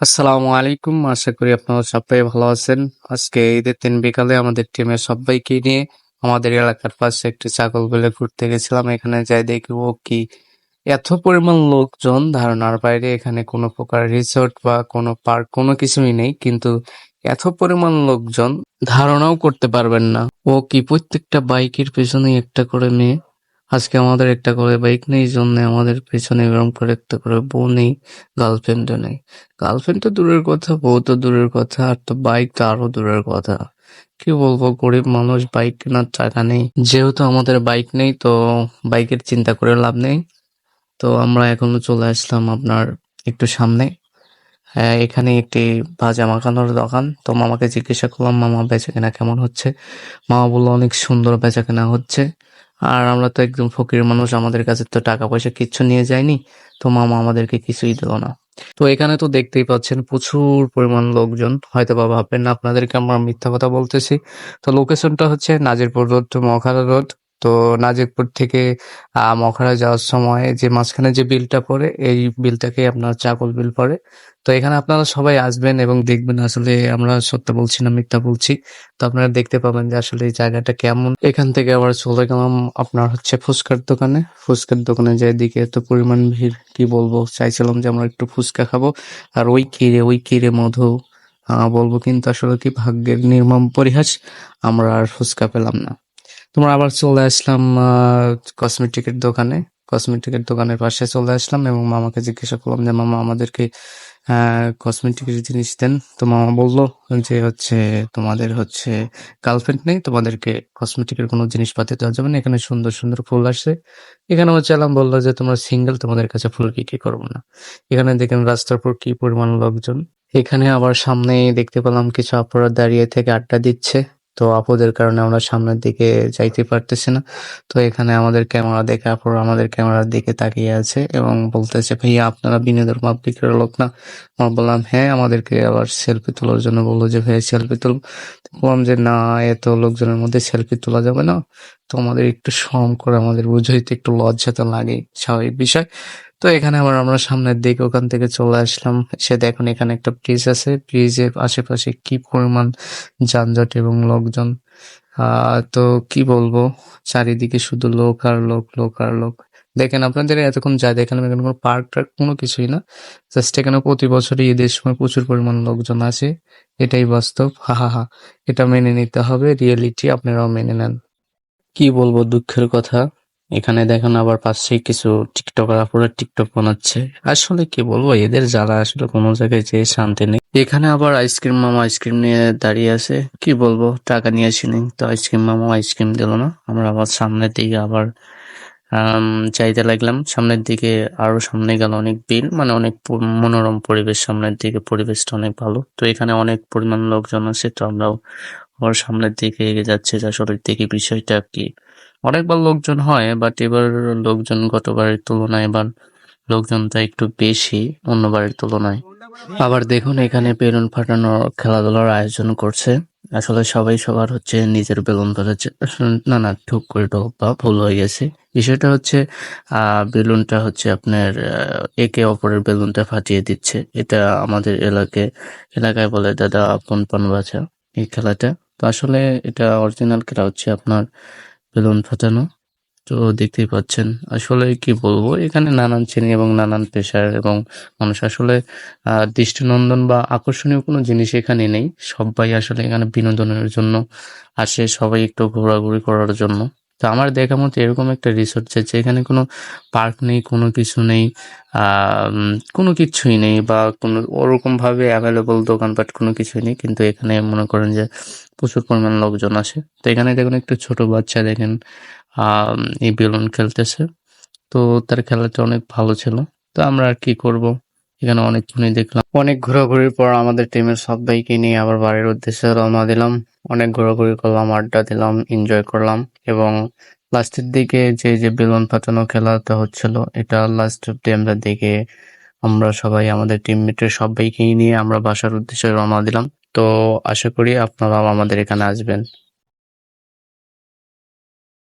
আসসালামু আলাইকুম। আশা করি আপনারা সবাই ভালো আছেন। আজকে ঈদের দিন বিকালে আমাদের টিমের সবাইকে নিয়ে আমাদের এলাকার পাশে একটি ছাগল বলে ঘুরতে গেছিলাম। এখানে যাই দেখি ও কি এত পরিমাণ লোকজন। ধারণার বাইরে এখানে কোনো প্রকার রিসোর্ট বা কোনো পার্ক কোনো কিছুই নেই, কিন্তু এত পরিমাণ লোকজন ধারণাও করতে পারবেন না। ও কি প্রত্যেকটা বাইকের পেছনে একটা করে মেয়ে। আজকে আমাদের একটা করে বাইক নেই জন্য আমাদের পেছনে এরকম করে একটা করে বউ নেই গার্লফ্রেন্ডও নেই। গার্লফ্রেন্ড তো দূরের কথা, বউ তো দূরের কথা, আর তো বাইক তো আরও দূরের কথা। কি বলব, গরিব মানুষ বাইক কেনার টাকা নেই। যেহেতু আমাদের বাইক নেই, তো বাইকের চিন্তা করে লাভ নেই। তো আমরা এখনও চলে আসলাম আপনার একটু সামনে। হ্যাঁ এখানে একটি ভাজা মাখানোর দোকান। তো মামাকে জিজ্ঞাসা করলাম, মামা বেচা কেনা কেমন হচ্ছে? মামা বলল, অনেক সুন্দর বেচা কেনা হচ্ছে। আর আমরা তো একদম ফকির মানুষ, আমাদের কাছে তো টাকা পয়সা কিচ্ছু নিয়ে যায়নি, তো মামা আমাদেরকে কিছুই দিল না। তো এখানে তো দেখতেই পাচ্ছেন প্রচুর পরিমাণ লোকজন হয়তো বা ভাববেন না আপনাদেরকে আমরা মিথ্যা কথা বলতেছি। তো লোকেশনটা হচ্ছে Nazirpur road to Makhara road. তো নাজিরপুর থেকে মখারা যাওয়ার সময় যে মাঝখানে যে বিলটা পড়ে, এই বিলটাকে আপনার চাকল বিল পড়ে। তো এখানে আপনারা সবাই আসবেন এবং দেখবেন আসলে আমরা সত্য বলছি না মিথ্যা বলছি। তো আপনারা দেখতে পাবেন যে আসলে এই জায়গাটা কেমন। এখান থেকে আবার চলে গেলাম আপনার হচ্ছে ফুচকার দোকানে। ফুচকার দোকানে যাই দিকে এত পরিমাণ ভিড়, কি বলব? চাইছিলাম যে আমরা একটু ফুচকা খাব। আর ওই কিরে ওই কিরে মধু বলব কিন্তু আসলে কি ভাগ্যের নির্মম পরিহাস, আমরা আর ফুচকা পেলাম না। তোমরা আবার চলে আসলাম কসমেটিকের দোকানে। কসমেটিকের দোকানের পাশে চলে আসলাম এবং মামাকে জিজ্ঞাসা করলাম যে, মামা, আমাদেরকে কসমেটিকের জিনিস দেন। তো মামা বলল যে, হচ্ছে, তোমাদের হচ্ছে গার্লফ্রেন্ড নেই, তোমাদেরকে কসমেটিকের কোনো জিনিসপাতি দেওয়া যাবে না। এখানে সুন্দর সুন্দর ফুল আসছে। এখানে হচ্ছে আলাম বলল যে, তোমরা সিঙ্গেল তোমাদের কাছে ফুল বিক্রি করব না? এখানে দেখেন রাস্তার পর কি পরিমাণ লোকজন। এখানে আবার সামনে দেখতে পেলাম কিছু অপরাধ দাঁড়িয়ে থেকে আড্ডা দিচ্ছে। তো আপুদের কারণে আমরা সামনের দিকে যাইতে পারতেছি না। তো এখানে আমাদের ক্যামেরা দেখে আপুরা আমাদের ক্যামেরার দিকে তাকিয়ে আছে এবং বলতেছে, ভাইয়া, আপনারা বিনোদন পাবলিকের লোক না? আমরা বললাম হ্যাঁ আমাদেরকে আবার সেলফি তোলার জন্য বলল যে, ভাইয়া সেলফি তুল বললাম যে, না, এত লোকজনের মধ্যে সেলফি তোলা যাবে না। তো আমাদের একটু শরম করে আমাদের বুঝাইতে একটু লজ্জা তো লাগে স্বাভাবিক বিষয়। তো এখানে আবার আমরা সামনের দিকে ওখান থেকে চলে আসলাম। সে দেখুন এখানে একটা ব্রিজ আছে। ব্রিজের আশেপাশে কি পরিমাণ যানজট এবং লোকজন? তো কি বলব? চারিদিকে শুধু লোক আর লোক লোক আর লোক। দেখেন আপনাদের এতক্ষণ যা দেখেন এখানে কোনো পার্ক টার্ক কোনো কিছুই না। জাস্ট এখানে প্রতি বছরই ঈদের সময় প্রচুর পরিমাণ লোকজন আসে। এটাই বাস্তব। হা হা এটা মেনে নিতে হবে। রিয়েলিটি আপনারাও মেনে নেন। কি বলব দুঃখের কথা? এখানে দেখেন আবার পাশেই কিছু টিকটকার টিকটক বানাচ্ছে। আসলে কি বলব, এদের যারা আসলে কোনো জায়গায় যে শান্তি নেই। এখানে আবার আইসক্রিম মামা আইসক্রিম নিয়ে দাঁড়িয়ে আছে। কি বলব, টাকা নিয়ে আসিনি। তো আইসক্রিম মামা আইসক্রিম দিল না। আমরা আবার সামনের দিকে আবার চাইতে লাগলাম। সামনের দিকে আরও সামনে গেল অনেক বিল মানে অনেক মনোরম পরিবেশ। সামনের দিকে পরিবেশটা অনেক ভালো। তো এখানে অনেক পরিমাণ লোকজন আছে, তো আমরাও আবার সামনের দিকে এগিয়ে যাচ্ছে, যে আসলে দেখি বিষয়টা কি? অনেকবার লোকজন হয় বাট এবার লোকজন গতবারের তুলনায় এবার লোকজনটা একটু বেশি অন্যবারের তুলনায়। আবার দেখুন, এখানে বেলুন ফাটানোর খেলাধুলার আয়োজন করছে। আসলে সবাই সবার হচ্ছে নিজের বেলুন না না, ঠুক করে বা ভুল হয়ে গেছে। বিষয়টা হচ্ছে বেলুনটা হচ্ছে আপনার একে অপরের বেলুনটা ফাটিয়ে দিচ্ছে। এটা আমাদের এলাকায় এলাকায় বলে, দাদা, আপন পান বাঁচা এই খেলাটা। তো আসলে এটা অরিজিনাল খেলা হচ্ছে আপনার বেলুন ফাটানো। তো দেখতেই পাচ্ছেন, আসলে কি বলব, এখানে নানান শ্রেণি এবং নানান পেশার এবং মানুষ আসলে দৃষ্টিনন্দন বা আকর্ষণীয় কোনো জিনিস এখানে নেই। সবাই আসলে এখানে বিনোদনের জন্য আসে, সবাই একটু ঘোরাঘুরি করার জন্য। তো আমার দেখা মতো এরকম একটা রিসোর্ট যে, যেখানে কোনো পার্ক নেই, কোনো কিছু নেই কোনো কিছুই নেই বা কোনো ওরকমভাবে অ্যাভেলেবল দোকানপাট কোনো কিছুই নেই। কিন্তু এখানে মনে করেন যে প্রচুর পরিমাণ লোকজন আসে। তো এখানে দেখুন একটু ছোট বাচ্চা দেখেন এই বেলুন খেলতেছে। তো তার খেলাটা অনেক ভালো ছিল। তো আমরা আর কি করব? এখানে অনেকক্ষণই দেখলাম। অনেক ঘোরাঘুরির পর আমাদের টিমের সবাইকে নিয়ে আবার বাড়ির উদ্দেশ্যে রওনা দিলাম। অনেক ঘোরাঘুরি করলাম, আড্ডা দিলাম এনজয় করলাম এবং লাস্টের দিকে যে যে বেলুন ফাটানো খেলাটা হচ্ছিল, এটা লাস্ট অব্দি আমরা দেখে আমরা সবাই, আমাদের টিমমেটের সবাইকে নিয়ে আমরা বাসার উদ্দেশ্যে রওনা দিলাম। তো আশা করি আপনারাও আমাদের এখানে আসবেন।